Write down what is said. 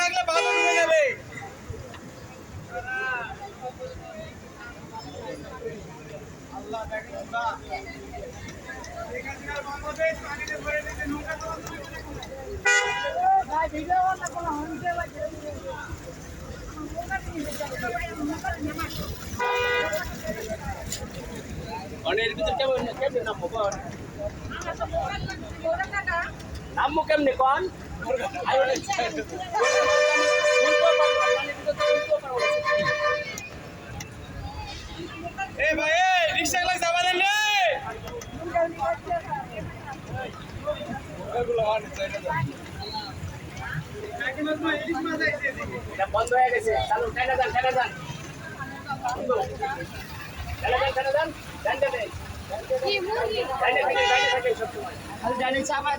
থাকলে ভালো হয়ে যাবে আল্লাহ বাংলাদেশ পানিতে ভরে দিতে নৌকা চলাচল করে ভিডিও না কোনো লাগে অনেক ভিতর কেমন কেমন নামবো কোন? নামবো কেমনে কোন। এ ভাই এ রিকশা গুলো যাবা দেন বন্ধ হয়ে গেছে। চালু ঠেলে যান ঠেলে যান বন্ধ। ঠেলে